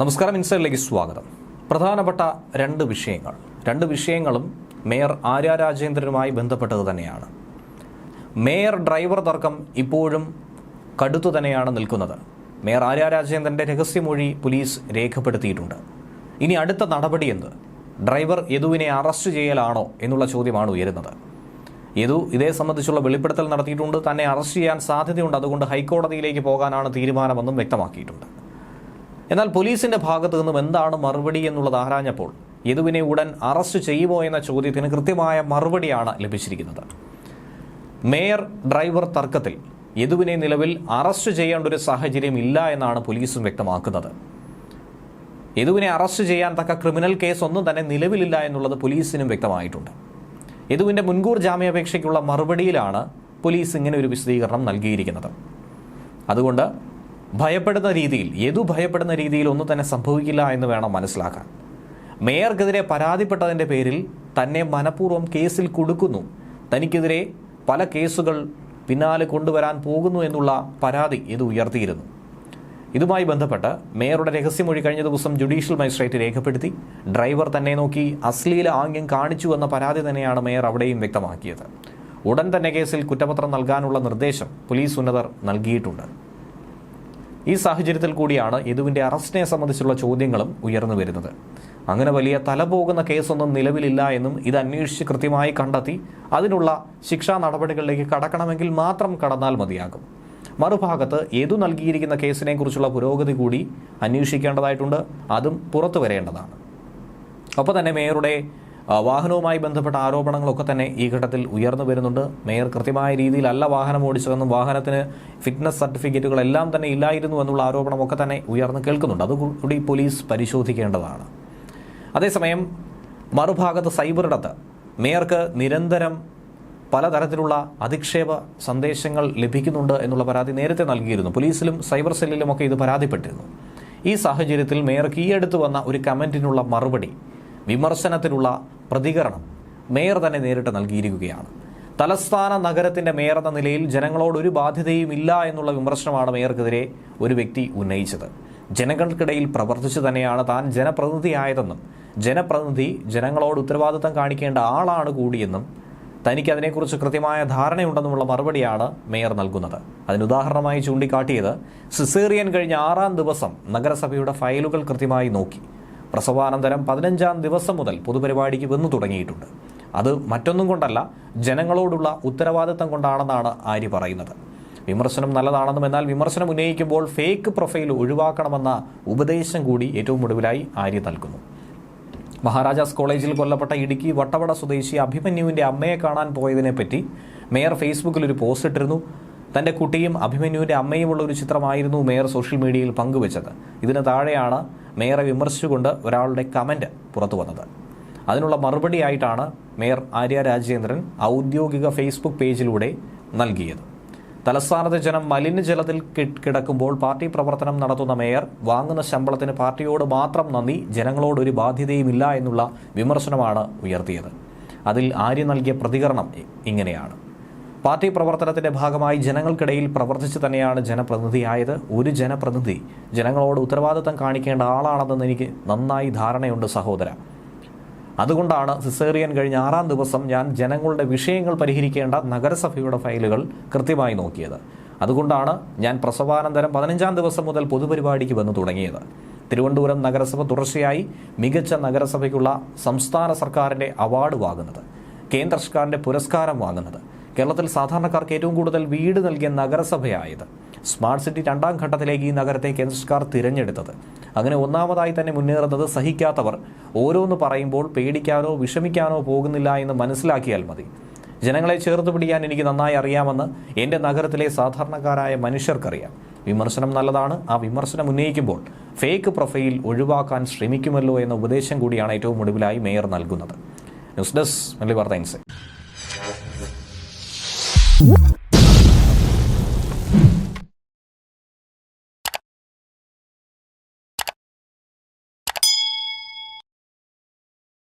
നമസ്കാരം ഇൻസൈഡിലേക്ക് സ്വാഗതം. പ്രധാനപ്പെട്ട രണ്ട് വിഷയങ്ങൾ. രണ്ട് വിഷയങ്ങളും മേയർ ആര്യ രാജേന്ദ്രനുമായി ബന്ധപ്പെട്ടത് തന്നെയാണ്. മേയർ ഡ്രൈവർ തർക്കം ഇപ്പോഴും കടുത്തു തന്നെയാണ് നിൽക്കുന്നത്. മേയർ ആര്യ രാജേന്ദ്രന്റെ രഹസ്യമൊഴി പോലീസ് രേഖപ്പെടുത്തിയിട്ടുണ്ട്. ഇനി അടുത്ത നടപടി എന്ത്? ഡ്രൈവർ യദുവിനെ അറസ്റ്റ് ചെയ്യലാണോ എന്നുള്ള ചോദ്യമാണ് ഉയരുന്നത്. യദു ഇതേ സംബന്ധിച്ചുള്ള വെളിപ്പെടുത്തൽ നടത്തിയിട്ടുണ്ട്. തന്നെ അറസ്റ്റ് ചെയ്യാൻ സാധ്യതയുണ്ട്. അതുകൊണ്ട് ഹൈക്കോടതിയിലേക്ക് പോകാനാണ് തീരുമാനമെന്നും വ്യക്തമാക്കിയിട്ടുണ്ട്. എന്നാൽ പോലീസിന്റെ ഭാഗത്തു നിന്നും എന്താണ് മറുപടി എന്നുള്ളത് ആരാഞ്ഞപ്പോൾ യദുവിനെ ഉടൻ അറസ്റ്റ് ചെയ്യുമോ എന്ന ചോദ്യത്തിന് കൃത്യമായ മറുപടിയാണ് ലഭിച്ചിരിക്കുന്നത്. മേയർ ഡ്രൈവർ തർക്കത്തിൽ യദുവിനെ നിലവിൽ അറസ്റ്റ് ചെയ്യേണ്ട ഒരു സാഹചര്യം ഇല്ല എന്നാണ് പോലീസും വ്യക്തമാക്കുന്നത്. യദുവിനെ അറസ്റ്റ് ചെയ്യാൻ തക്ക ക്രിമിനൽ കേസ് ഒന്നും തന്നെ നിലവിലില്ല എന്നുള്ളത് പോലീസിനും വ്യക്തമായിട്ടുണ്ട്. യദുവിന്റെ മുൻകൂർ ജാമ്യാപേക്ഷയ്ക്കുള്ള മറുപടിയിലാണ് പോലീസ് ഇങ്ങനെ ഒരു വിശദീകരണം നൽകിയിരിക്കുന്നത്. അതുകൊണ്ട് ഭയപ്പെടുന്ന രീതിയിൽ യദു ഭയപ്പെടുന്ന രീതിയിൽ ഒന്നും തന്നെ സംഭവിക്കില്ല എന്ന് വേണം മനസ്സിലാക്കാൻ. മേയർക്കെതിരെ പരാതിപ്പെട്ടതിന്റെ പേരിൽ തന്നെ മനഃപൂർവം കേസിൽ കൊടുക്കുന്നു. തനിക്കെതിരെ പല കേസുകൾ പിന്നാലെ കൊണ്ടുവരാൻ പോകുന്നു എന്നുള്ള പരാതി ഇത് ഉയർത്തിയിരുന്നു. ഇതുമായി ബന്ധപ്പെട്ട് മേയറുടെ രഹസ്യമൊഴി കഴിഞ്ഞ ദിവസം ജുഡീഷ്യൽ മജിസ്ട്രേറ്റ് രേഖപ്പെടുത്തി ഡ്രൈവർ തന്നെ നോക്കി അശ്ലീല ആംഗ്യം കാണിച്ചു എന്ന പരാതി തന്നെയാണ് മേയർ അവിടെയും വ്യക്തമാക്കിയത്. ഉടൻ തന്നെ കേസിൽ കുറ്റപത്രം നൽകാനുള്ള നിർദ്ദേശം പോലീസ് ഉന്നതർ നൽകിയിട്ടുണ്ട്. ഈ സാഹചര്യത്തിൽ കൂടിയാണ് യദുവിന്റെ അറസ്റ്റിനെ സംബന്ധിച്ചുള്ള ചോദ്യങ്ങളും ഉയർന്നു വരുന്നത്. അങ്ങനെ വലിയ തലപോകുന്ന കേസൊന്നും നിലവിലില്ല എന്നും ഇത് അന്വേഷിച്ച് കൃത്യമായി കണ്ടെത്തി അതിനുള്ള ശിക്ഷാ നടപടികളിലേക്ക് കടക്കണമെങ്കിൽ മാത്രം കടന്നാൽ മതിയാകും. മറുഭാഗത്ത് യദു നൽകിയിരിക്കുന്ന കേസിനെ കുറിച്ചുള്ള പുരോഗതി കൂടി അന്വേഷിക്കേണ്ടതായിട്ടുണ്ട്. അതും പുറത്തു വരേണ്ടതാണ് ഒപ്പം തന്നെ മേയറുടെ വാഹനവുമായി ബന്ധപ്പെട്ട ആരോപണങ്ങളൊക്കെ തന്നെ ഈ ഘട്ടത്തിൽ ഉയർന്നു വരുന്നുണ്ട്. മേയർ കൃത്യമായ രീതിയിലല്ല വാഹനം ഓടിച്ചതെന്നും വാഹനത്തിന് ഫിറ്റ്നസ് സർട്ടിഫിക്കറ്റുകളെല്ലാം തന്നെ ഇല്ലായിരുന്നു എന്നുള്ള ആരോപണമൊക്കെ തന്നെ ഉയർന്നു കേൾക്കുന്നുണ്ട്. അതുകൂടി പോലീസ് പരിശോധിക്കേണ്ടതാണ്. അതേസമയം മറുഭാഗത്ത് സൈബറിടത്ത് മേയർക്ക് നിരന്തരം പലതരത്തിലുള്ള അധിക്ഷേപ സന്ദേശങ്ങൾ ലഭിക്കുന്നുണ്ട് എന്നുള്ള പരാതി നേരത്തെ നൽകിയിരുന്നു. പോലീസിലും സൈബർ സെല്ലിലുമൊക്കെ ഇത് പരാതിപ്പെട്ടിരുന്നു. ഈ സാഹചര്യത്തിൽ മേയർക്ക് ഈ അടുത്ത് വന്ന ഒരു കമന്റിനുള്ള മറുപടി വിമർശനത്തിനുള്ള പ്രതികരണം മേയർ തന്നെ നേരിട്ട് നൽകിയിരിക്കുകയാണ്. തലസ്ഥാന നഗരത്തിന്റെ മേയർ എന്ന നിലയിൽ ജനങ്ങളോട് ഒരു ബാധ്യതയും ഇല്ല എന്നുള്ള വിമർശനമാണ് മേയർക്കെതിരെ ഒരു വ്യക്തി ഉന്നയിച്ചത്. ജനങ്ങൾക്കിടയിൽ പ്രവർത്തിച്ചു തന്നെയാണ് താൻ ജനപ്രതിനിധിയായതെന്നും ജനപ്രതിനിധി ജനങ്ങളോട് ഉത്തരവാദിത്തം കാണിക്കേണ്ട ആളാണ് കൂടിയെന്നും തനിക്ക് അതിനെക്കുറിച്ച് കൃത്യമായ ധാരണയുണ്ടെന്നുമുള്ള മറുപടിയാണ് മേയർ നൽകുന്നത്. അതിനുദാഹരണമായി ചൂണ്ടിക്കാട്ടിയത് സിസേറിയൻ കഴിഞ്ഞ ആറാം ദിവസം നഗരസഭയുടെ ഫയലുകൾ കൃത്യമായി നോക്കി. പ്രസവാനന്തരം പതിനഞ്ചാം ദിവസം മുതൽ പൊതുപരിപാടിക്ക് വന്നു തുടങ്ങിയിട്ടുണ്ട്. അത് മറ്റൊന്നും കൊണ്ടല്ല ജനങ്ങളോടുള്ള ഉത്തരവാദിത്തം കൊണ്ടാണെന്നാണ് ആര്യ പറയുന്നത്. വിമർശനം നല്ലതാണെന്നും എന്നാൽ വിമർശനം ഉന്നയിക്കുമ്പോൾ ഫേക്ക് പ്രൊഫൈൽ ഒഴിവാക്കണമെന്ന ഉപദേശം കൂടി ഏറ്റവും ഒടുവിലായി ആര്യ നൽകുന്നു. മഹാരാജാസ് കോളേജിൽ കൊല്ലപ്പെട്ട ഇടുക്കി വട്ടവട സ്വദേശി അഭിമന്യുവിന്റെ അമ്മയെ കാണാൻ പോയതിനെപ്പറ്റി മേയർ ഫേസ്ബുക്കിൽ ഒരു പോസ്റ്റ് ഇട്ടിരുന്നു. തന്റെ കുട്ടിയും അഭിമന്യുവിന്റെ അമ്മയുമുള്ള ഒരു ചിത്രമായിരുന്നു മേയർ സോഷ്യൽ മീഡിയയിൽ പങ്കുവച്ചത്. ഇതിന് താഴെയാണ് മേയറെ വിമർശിച്ചുകൊണ്ട് ഒരാളുടെ കമന്റ് പുറത്തു വന്നത്. അതിനുള്ള മറുപടിയായിട്ടാണ് മേയർ ആര്യ രാജേന്ദ്രൻ ഔദ്യോഗിക ഫേസ്ബുക്ക് പേജിലൂടെ നൽകിയത്. തലസ്ഥാനത്തെ ജനം മലിനജലത്തിൽ കിടക്കുമ്പോൾ പാർട്ടി പ്രവർത്തനം നടത്തുന്ന മേയർ വാങ്ങുന്ന ശമ്പളത്തിന് പാർട്ടിയോട് മാത്രം നന്ദി ജനങ്ങളോട് ഒരു ബാധ്യതയുമില്ല എന്നുള്ള വിമർശനമാണ് ഉയർത്തിയത്. അതിൽ ആര്യ നൽകിയ പ്രതികരണം ഇങ്ങനെയാണ്. പാർട്ടി പ്രവർത്തനത്തിന്റെ ഭാഗമായി ജനങ്ങൾക്കിടയിൽ പ്രവർത്തിച്ചു തന്നെയാണ് ജനപ്രതിനിധിയായത്. ഒരു ജനപ്രതിനിധി ജനങ്ങളോട് ഉത്തരവാദിത്തം കാണിക്കേണ്ട ആളാണെന്ന് എനിക്ക് നന്നായി ധാരണയുണ്ട് സഹോദര. അതുകൊണ്ടാണ് സിസേറിയൻ കഴിഞ്ഞ ആറാം ദിവസം ഞാൻ ജനങ്ങളുടെ വിഷയങ്ങൾ പരിഹരിക്കേണ്ട നഗരസഭയുടെ ഫയലുകൾ കൃത്യമായി നോക്കിയത്. അതുകൊണ്ടാണ് ഞാൻ പ്രസവാനന്തരം പതിനഞ്ചാം ദിവസം മുതൽ പൊതുപരിപാടിക്ക് വന്നു തുടങ്ങിയത്. തിരുവനന്തപുരം നഗരസഭ തുടർച്ചയായി മികച്ച നഗരസഭയ്ക്കുള്ള സംസ്ഥാന സർക്കാരിന്റെ അവാർഡ് വാങ്ങുന്നത് കേന്ദ്ര സർക്കാരിന്റെ പുരസ്കാരം വാങ്ങുന്നത് കേരളത്തിൽ സാധാരണക്കാർക്ക് ഏറ്റവും കൂടുതൽ വീട് നൽകിയ നഗരസഭയായത്. സ്മാർട്ട് സിറ്റി രണ്ടാം ഘട്ടത്തിലേക്ക് ഈ നഗരത്തെ കേന്ദ്ര സർക്കാർ തിരഞ്ഞെടുത്തത്. അങ്ങനെ ഒന്നാമതായി തന്നെ മുന്നേറുന്നത് സഹിക്കാത്തവർ ഓരോന്ന് പറയുമ്പോൾ പേടിക്കാനോ വിഷമിക്കാനോ പോകുന്നില്ല എന്ന് മനസ്സിലാക്കിയാൽ മതി. ജനങ്ങളെ ചേർത്ത് പിടിക്കാൻ എനിക്ക് നന്നായി അറിയാമെന്ന് എന്റെ നഗരത്തിലെ സാധാരണക്കാരായ മനുഷ്യർക്കറിയാം. വിമർശനം നല്ലതാണ്. ആ വിമർശനം ഉന്നയിക്കുമ്പോൾ ഫേക്ക് പ്രൊഫൈൽ ഒഴിവാക്കാൻ ശ്രമിക്കുമല്ലോ എന്ന ഉപദേശം കൂടിയാണ് ഏറ്റവും ഒടുവിലായി മേയർ നൽകുന്നത്. ന്യൂസ് ഡെസ്ക് മല്ലി വാർത്ത Woo!